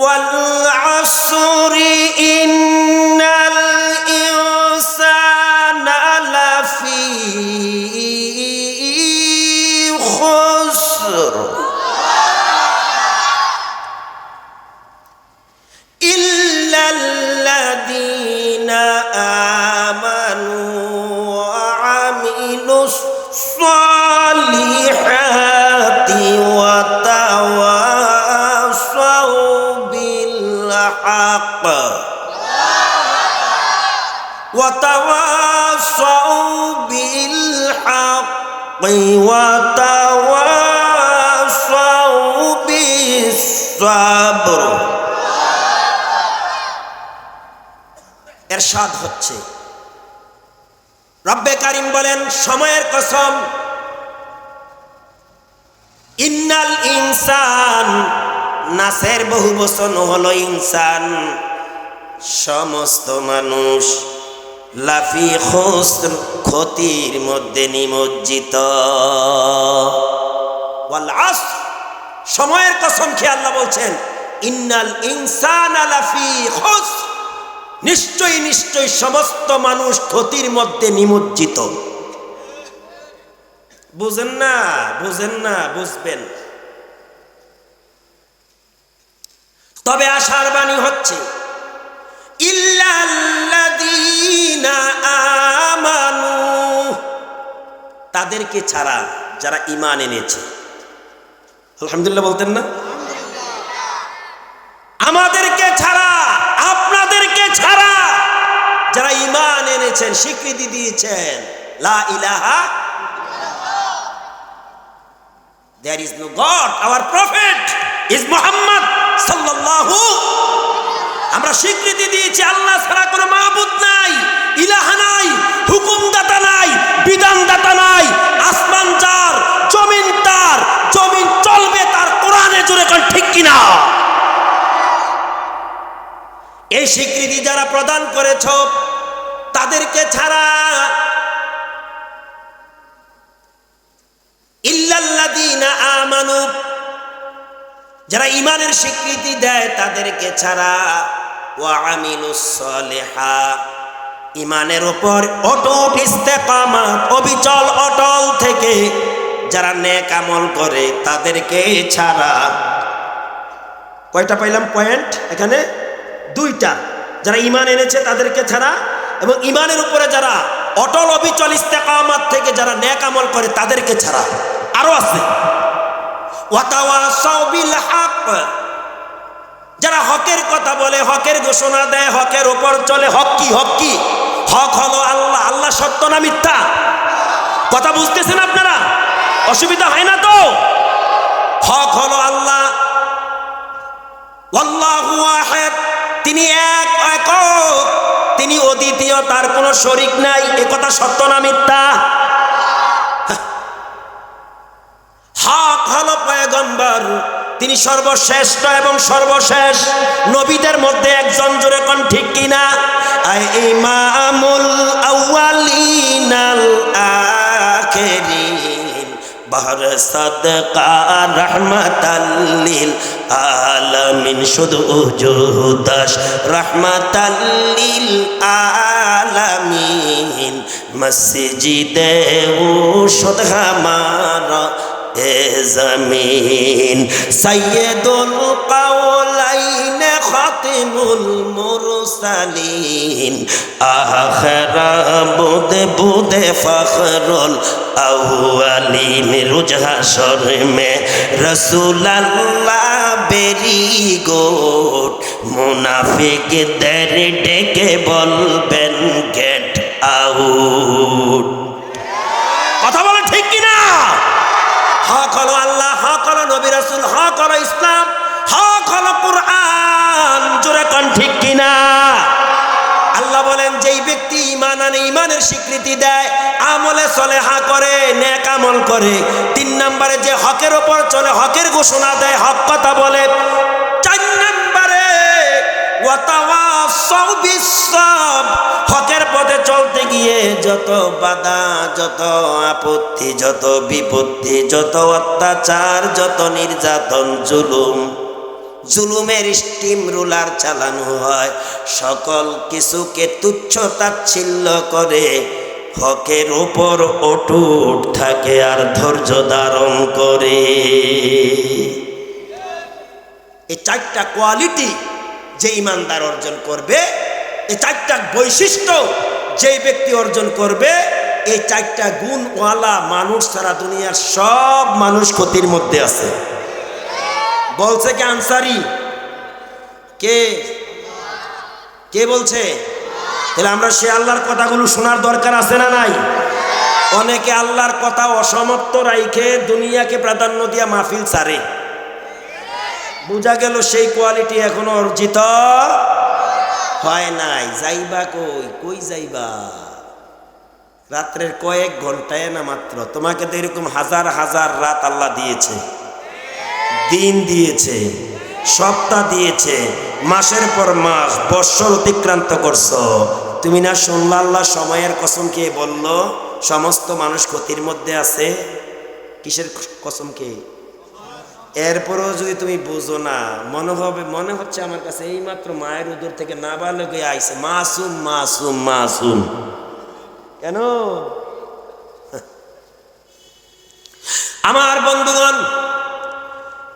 wal وتواصوا بالحق وتواصوا بالصبر এরশাদ হচ্ছে রব্বে কারিম বলেন সময়ের কসম ইন্নাল ইনসান নাসের বহু বচন হলো ইনসান সমস্ত মানুষ লাফি খুসর ক্ষতির মধ্যে নিমজ্জিত। সময়ের কসম খেয়ে আল্লাহ বলছেন, ইন্নাল ইনসান লাফি খুসর। নিশ্চয়ই নিশ্চয়ই সমস্ত মানুষ ক্ষতির মধ্যে নিমজ্জিত। বুঝেন না বুঝেন না, বুঝবেন। তবে আশার বাণী হচ্ছে তাদেরকে ছাড়া যারা ইমান এনেছে। আলহামদুলিল্লাহ বলতেন না? আমাদেরকে ছাড়া আপনাদেরকে ছাড়া যারা ইমান এনেছেন স্বীকৃতি দিয়েছেন লা ইলাহা there is no god. Our prophet is muhammad sallallahu আমরা স্বীকৃতি দিয়েছি, আল্লাহ ছাড়া কোনো মাহবুদ নাই, ইলাহা নাই, হুকুমদাতা নাই, বিধানদাতা নাই, আসমান যার, জমিন তার, জমিন চলবে তার কোরআনে জুড়ে কোন ঠিক কিনা? এই স্বীকৃতি যারা প্রদান করেছ, তাদেরকে ছাড়া ইল্লাল্লাযীনা আমানু, যারা ইমানের স্বীকৃতি দেয়, তাদেরকে ছাড়া ইমানের উপর অটুট ইস্তেকামাত, অবিচল, অটল থেকে যারা নেক আমল করে তাদেরকে ছাড়া। কয়টা পাইলাম পয়েন্ট? এখানে দুইটা। যারা ইমান এনেছে তাদেরকে ছাড়া এবং ইমানের উপরে যারা অটল, অবিচল ইস্তেকামাত থেকে যারা নেক আমল করে তাদেরকে ছাড়া। আরও আছে। ওয়াতাওয়াসাউ বিল হক। যারা হকের কথা বলে, হকের ঘোষণা দেয়, হকের ওপর চলে, হক কি হক কি? হক হলো আল্লাহ আল্লাহ সত্য না মিথ্যা? কথা বুঝতেছেন আপনারা? অসুবিধা হয় না তো? হক হলো আল্লাহ। তিনি এক একক। তিনি অদ্বিতীয়, তার কোনো শরিক নাই। এ কথা সত্য না মিথ্যা? হক হলো পয়গম্বর। তিনি সর্বশ্রেষ্ঠ এবং সর্বশেষ। নবীদের মধ্যে একজন জোরে কোন, ঠিক কিনা ইমামুল আউয়ালিনাল শুধু উজুদাস রহমাতাল্লিল আলামিন। মসজিদে উশদ হামারা এ জমিন সৈয়দুল কাওলাইন খাতিমুল মুরসালিন। আখরা বুদে বুদে ফখরুল আউয়ালিন, রুজ হাশর মে রসুল আল্লাহ বেরি গোট। মুনাফিক দের ডেকে বলবেন গেট আউট কথা বলে ঠিক কিনা হক হলো আল্লাহ, হক হলো নবী রাসূল, হক হলো ইসলাম, হক হলো কোরআন। জোরে কোন ঠিক কিনা? আল্লাহ বলেন, যেই ব্যক্তি ইমান আনে ইমানের স্বীকৃতি দেয়, আমলে চলে হা করে, নেক আমল করে। তিন নম্বরে যে হকের ওপর চলে, হকের ঘোষণা দেয়, হক কথা বলে। চার নম্বরে হকের পথে চলতে গিয়ে যত বাধা, যত আপত্তি, যত বিপত্তি, যত অত্যাচার, যত নির্যাতন, জুলুম, জুলুমের স্টিম রুলার চালানো হয়। সকল কিছুকে তুচ্ছ তাচ্ছিল্য করে হকের ওপর অটুট থাকে আর ধৈর্য ধারণ করে। এই চারটা কোয়ালিটি যে ইমানদার অর্জন করবে, এই চারটা বৈশিষ্ট্য যেই ব্যক্তি অর্জন করবে, এই চারটা গুণওয়ালা মানুষ সারা দুনিয়ার সব মানুষ ক্ষতির মধ্যে আছে। বলছে কে আনসারি? কে? কে বলছে? তাহলে আমরা সে আল্লাহর কথাগুলো শোনার দরকার আছে না নাই? অনেকে আল্লাহর কথা অসমাপ্ত রাইখে দুনিয়াকে প্রাধান্য দিয়া মাহফিল সারে। বোঝা গেল সেই কোয়ালিটি এখনও অর্জিত। হয় নাই, যাইবা কই? কই যাইবা? রাত্রের কয়েক ঘন্টায় না মাত্র? তোমাকে তো এরকম হাজার হাজার রাত আল্লাহ দিয়েছে। দিন দিয়েছে, সপ্তাহ দিয়েছে, মাসের পর মাস বৎসর অতিক্রান্ত করছ। তুমি না শুনলা আল্লাহ সময়ের কসম কে বলল, সমস্ত মানুষ ক্ষতির মধ্যে আছে? কিসের কসম কে এরপরেও যদি তুমি বুঝো না, মনে হবে, মনে হচ্ছে আমার কাছে এই মাত্র মায়ের উদর থেকে না বালকে আইছে মাসুম মাসুম মাসুম। কেন? আমার বন্ধুগণ,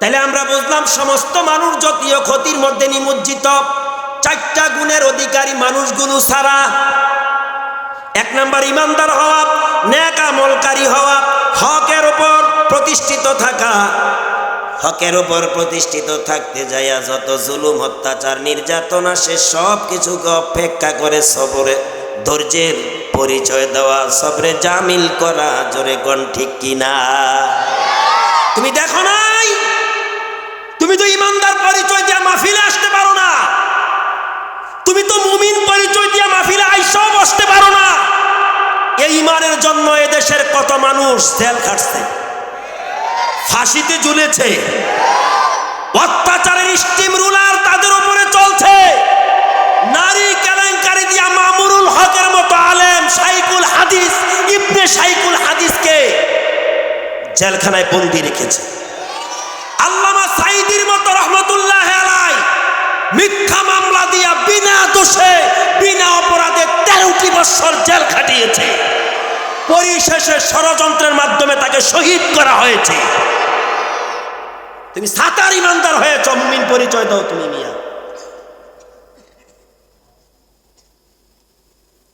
তাহলে আমরা বুঝলাম সমস্ত মানুষ যতীয় ক্ষতির মধ্যে নিমজ্জিত। চারটা গুণের অধিকারী মানুষগুলো ছাড়া এক নাম্বার ইমানদার হওয়া ন্যাক আমলকারী হওয়া হকের হকের উপর প্রতিষ্ঠিত থাকতে যাইয়া যত জুলুম, অত্যাচার, নির্যাতনা সে সব কিছুকে অপেক্ষা করে সবরে ধৈর্যের পরিচয় দেওয়া, সবরে জামিল করা, জোরে গণ ঠিক কিনা? তুমি দেখো নাই? তুমি তো ইমানদার পরিচয় দিয়া মাহফিলে আসতে পারো না। তুমি তো মুমিন পরিচয় দিয়া মাহফিলে আইসাও বসতে পারো না। এই ইমানের জন্য এদেশের কত মানুষ জেল খাটছে। ফাঁসিতে ঝুলেছে। অত্যাচারের স্টিম রুলার তাদের উপরে চলছে। নারী কেলেঙ্কারি দিয়া মামুরুল হকের মতো আলেম সাইকুল হাদিস, ইবনে সাইকুল হাদিসকে জেলখানায় বন্দি রেখেছে। আল্লামা সাইদির মতো রহমতুল্লাহ আলাই মিথ্যা মামলা দিয়া বিনা দোষে, বিনা অপরাধে তেরোটি বছর জেল খাটিয়েছে। পরিশেষে ষড়যন্ত্রের মাধ্যমে তাকে শহীদ করা হয়েছে। তুমি সাতার ইমানদার হয়েছ মুমিন পরিচয় দাও তুমি, মিয়া।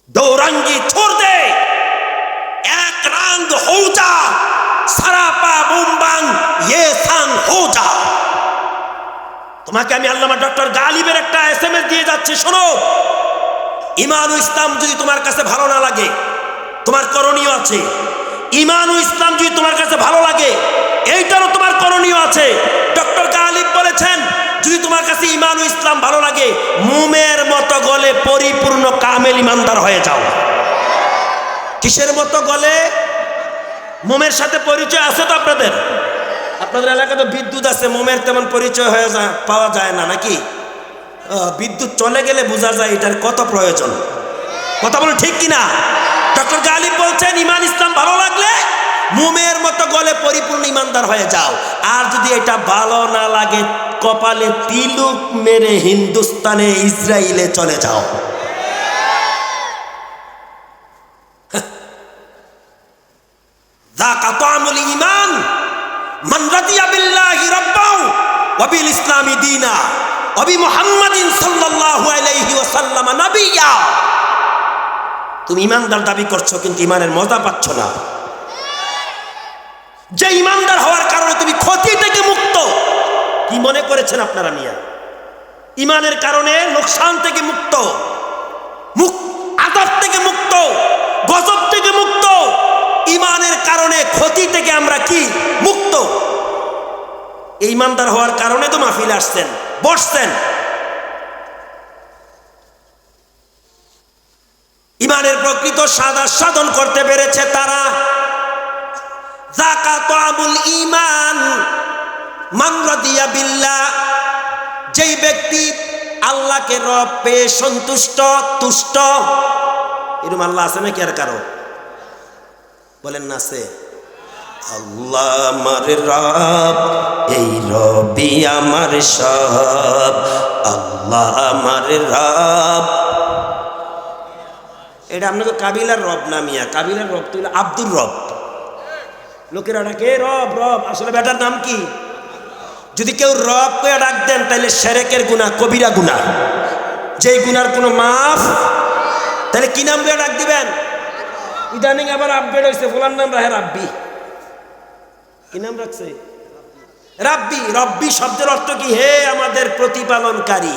দৌরাঙ্গি ছোড় দে। এক রাং হো যা সারাপা বুমবাং ইয়ে সাং হো যা তোমাকে আমি আল্লামা ডক্টর গালিবের একটা এস দিয়ে যাচ্ছি, শোনো। ইমানু ইসলাম যদি তোমার কাছে ভালো না লাগে তোমার করণীয় আছে। ইমানু ইসলাম যদি তোমার কাছে ভালো লাগে, এইটারও তোমার করণীয় আছে। ডক্টর গালিব বলেছেন, যদি তোমার কাছে ইমানু ইসলাম ভালো লাগে, মুমের মতো গলে পরিপূর্ণ কামেল ইমানদার হয়ে যাও। কিসের মতো গলে? মোমের সাথে পরিচয় আছে তো আপনাদের? আপনাদের এলাকায় তো বিদ্যুৎ আছে, মোমের তেমন পরিচয় হয়ে যায় পাওয়া যায় না, নাকি? বিদ্যুৎ চলে গেলে বোঝা যায় এটার কত প্রয়োজন। কথা বলে ঠিক কিনা? ডক্টর গালিব বলছেন, ইমান ইসলাম ভালো লাগলে মুমের মতো গলে পরিপূর্ণ ইমানদার হয়ে যাও। আর যদি এটা ভালো না লাগে, কপালে তিলুক মেরে হিন্দুস্তানে ইসরায়েলে চলে যাও। ইসলামী দিনা অবি বিল্লাহি সাল্লাহ ওয়াবিল ইসলামি দীনা। তুমি ইমানদার দাবি করছ, কিন্তু ইমানের মজা পাচ্ছ না। যে ইমানদার হওয়ার কারণে তুমি ক্ষতি থেকে মুক্ত, কি মনে করেছেন আপনারা মিয়া? ইমানের কারণে লোকসান থেকে মুক্ত, মুক আদাব থেকে মুক্ত, গজব থেকে মুক্ত, ইমানের কারণে ক্ষতি থেকে আমরা কি মুক্ত? এই ইমানদার হওয়ার কারণে তো মাহফিল আসছেন, বসছেন। ইমানের প্রকৃত সাদা সাধন করতে পেরেছে তারা। জাকাত আবুল ইমান মামরাদিয়া বিল্লাহ। যেই ব্যক্তি আল্লাহকে রব পেয়ে সন্তুষ্ট, তুষ্ট, এরকম আল্লাহ আছে নাকি আর কারও? বলেন না আছে। আল্লাহ আমার রব, এই রবি আমার সব। আল্লাহ আমার রব এটা আপনাকে কাবিলার রব নামিয়া কাবিলার রব তো হলো আব্দুর রব। লোকেরা ডাকে রব রব, আসলে বেটার নাম কি? যদি কেউ রব করে ডাক দেন তাহলে সেরেকের গুণা কবিরা গুণা যেই গুনার কোনো মাফ তাহলে কি নাম করে ডাক দিবেন? ইদানিং আবার আপডেট হয়েছে ফোলার নাম রাহে রাব্বি। কি নাম রাখছে? রাব্বি, রব্বি শব্দের অর্থ কি? হে আমাদের প্রতিপালনকারী।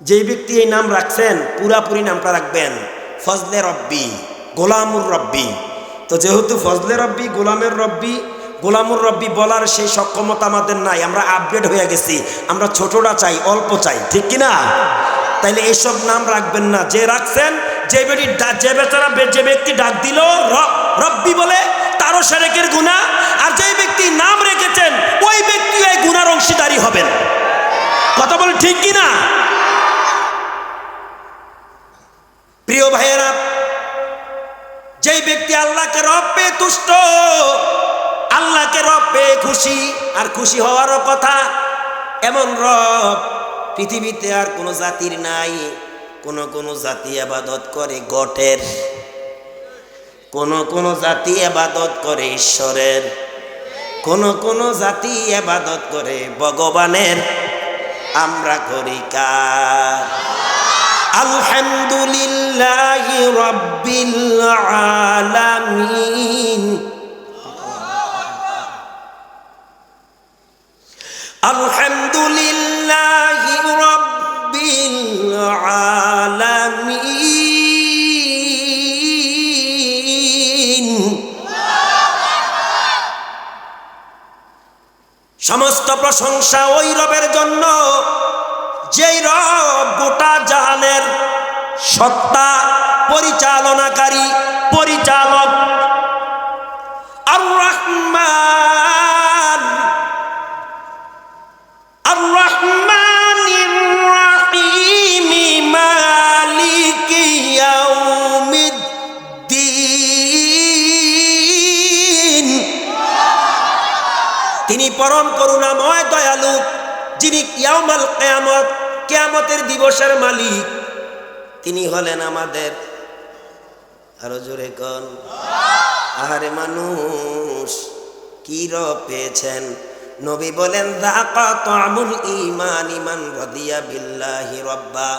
যে ব্যক্তি এই নাম রাখছেন, পুরাপুরি নামটা রাখবেন, ফজলে রব্বি, গোলামুর রব্বি। তো যেহেতু ফজলে রব্বি, গোলামের রব্বি, গোলামুর রব্বি বলার সেই সক্ষমতা আমাদের নাই, আমরা আপডেট হয়ে গেছি, আমরা ছোটরা চাই, অল্প চাই, ঠিক কি না? তাইলে এইসব নাম রাখবেন না, যে রাখছেন, যে ডা- যে বেচারা যে ব্যক্তি ডাক দিল রব্বি বলে, তারও সেরেকের গুণা আর যে ব্যক্তি নাম রেখেছেন, ওই ব্যক্তি এই গুণার অংশীদারি হবেন। কথা বলে ঠিক কি না প্রিয় ভাইয়েরা, যেই ব্যক্তি আল্লাহকে রব পেয়ে তুষ্ট, আল্লাহকে রব পেয়ে খুশি, আর খুশি হওয়ারও কথা, এমন রব পৃথিবীতে আর কোনো জাতির নাই। কোন কোন জাতি আবাদত করে গটের, কোন কোন জাতি আবাদত করে ঈশ্বরের, কোন কোন জাতি আবাদত করে ভগবানের। আমরা করি কার? আলহামদুলিল্লাহ রব্বিল আলামিন। আলহামদুলিল্লাহ রব্বিল আলামিন। সমস্ত প্রশংসা ওই রবের জন্য। যেই রব গোটা জাহানের সত্তা পরিচালনাকারী কেয়ামতের দিবসের মালিক। তিনি হলেন আমাদের। আরও জোরে কন। আহারে মানুষ, কি রব পেয়েছেন? নবী বলেন ইমান ইমান রদিয়া বিল্লাহি রব্বা।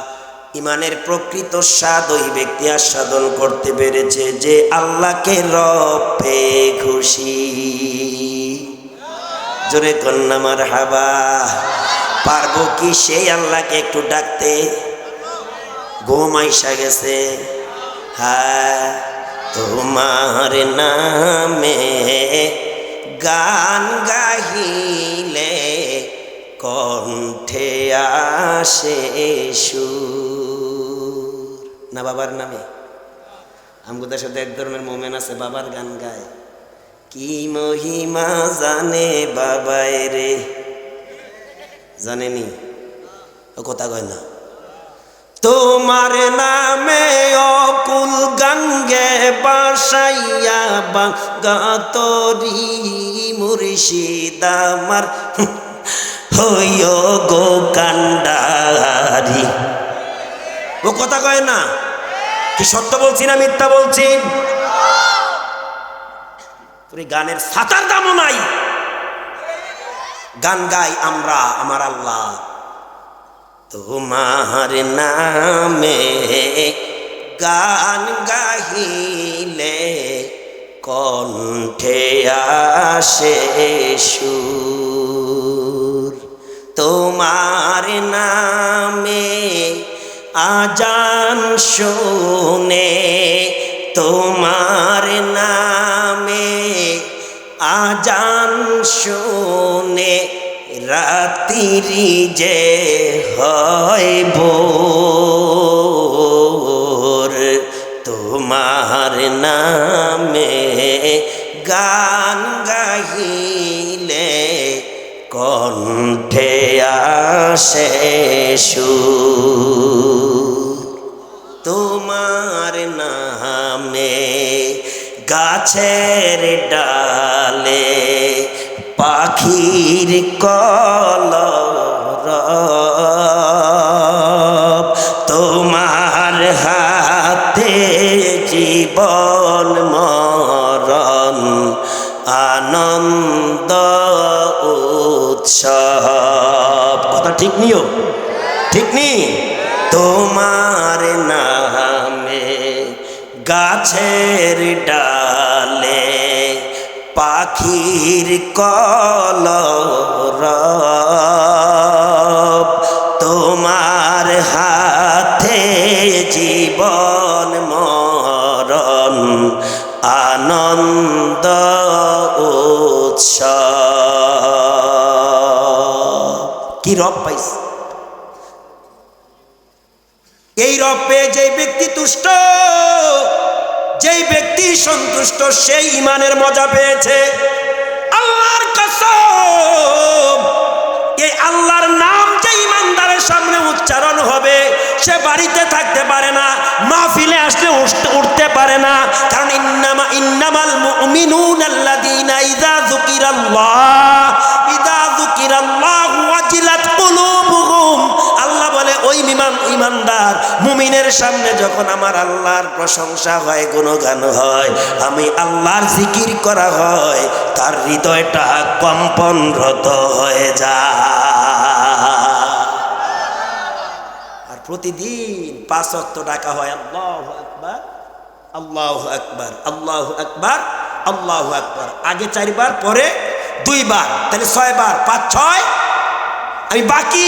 ইমানের প্রকৃত স্বাদ ওই ব্যক্তি আস্বাদন করতে পেরেছে যে আল্লাহকে রব পেয়ে খুশি। জোরে কন্যামার হাবা পারব কি সেই আল্লাহকে একটু ডাকতে? ঘুম আইসা গেছে। হ্যাঁ তোমার নামে গান গাহিলে কণ্ঠে আসে সুর। না, বাবার নামে। আমগুদের সাথে এক ধরনের মোমেন আছে, বাবার গান গায়। কি মহিমা জানে বাবায় রে? জানেনি? ও কথা কয় না। তোমার নামে অকুল গঙ্গে বাসাইয়া বাগাতরি মুর্শিদ আমার। হইয় গো কান্ডারি। ও কথা কয় না? কি সত্য বলছি না মিথ্যা বলছি? তোর গানের সাতার দামও নাই। গান গাই আমরা, আমার আল্লাহ। তোমার নামে গান গাহিলে কণ্ঠে আসে সুর। তোমার নামে আজান শোনে তোমার নামে আজান শুনে রাত্রি যে হয় ভোর, তোমার নামে গান গাহিলে কণ্ঠে আসে সুর। তোমার নামে গাছের ডালে পাখির কলরব। তোমার হাতে জীবন মরণ, আনন্দ উৎসব। কথা ঠিক নিও ঠিক নি তোমার নামে গাছের ডালে পাখির কলরব তোমার হাতে জীবন মরণ, আনন্দ কি রব পাইছে? এই রব পেয়ে যেই ব্যক্তি তুষ্ট সন্তুষ্ট সেই ইমানের মজা পেয়েছে। আল্লাহর কসম, এই আল্লাহর নাম যে ইমানদারের সামনে উচ্চারণ হবে, সে বাড়িতে থাকতে পারে না, মাহফিলে আসলে উঠতে- পারে না। কারণ ইন্নামা ইন্নামাল মুমিনুন আল্লাযীনা ইযা যুকিরাল্লাহ। মুমিনের সামনে যখন আমার আল্লাহর প্রশংসা হয়, গুণগান হয়, আমি আল্লাহর জিকির করা হয়, তার হৃদয়টা কম্পনরত হয়ে যায়। আর প্রতিদিন পাঁচ অক্ত ডাকা হয়, আল্লাহ আকবার আল্লাহ আকবার আল্লাহ আকবার আল্লাহ আকবার। আগে চারবার, পরে দুইবার, তাহলে ছয়বার, পাঁচ, ছয়। আমি বাকি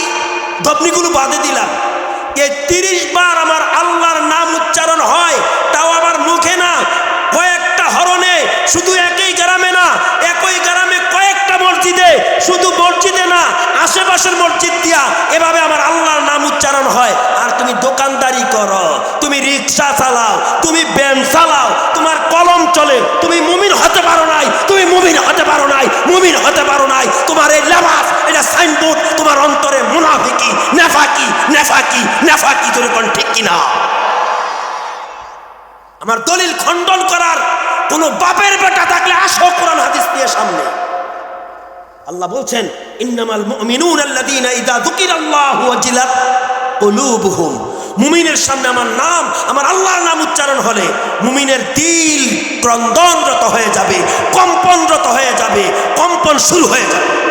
দপনিগুলো বাদে দিলাম। এই তিরিশ বার আমার আল্লাহর নাম উচ্চারণ হয়, তাও আমার মুখে না। কয়েকটা হরণে শুধু একই গ্রামে না, একই গ্রামে কয়েকটা মসজিদে, শুধু মসজিদে না, আশেপাশের মসজিদ দিয়া এভাবে আমার আল্লাহর নাম উচ্চারণ হয়। আর তুমি দোকানদারি করো, তুমি রিক্সা চালাও, তুমি ব্যান চালাও, তোমার কলম চলে, তুমি মুমিন হতে পারো নাই, তুমি মুমিন হতে পারো নাই, মুমিন হতে পারো নেফাকি নেফাকি তুমি কোন ঠিক কিনা? আমার দলিল খণ্ডন করার কোন বাপের বেটা থাকলে আসো কোরআন হাদিস দিয়ে সামনে। আল্লাহ বলছেন, ইন্নামাল মুমিনুন আল্লাযীনা ইযা যুকিরাল্লাহু ওয়াজিলাত কুলুবুহুম। মুমিনের সামনে আমার নাম, আমার আল্লাহর নাম উচ্চারণ হলে মুমিনের দিল ক্রন্দনরত হয়ে যাবে, কম্পনরত হয়ে যাবে, কম্পন শুরু হয়ে যাবে।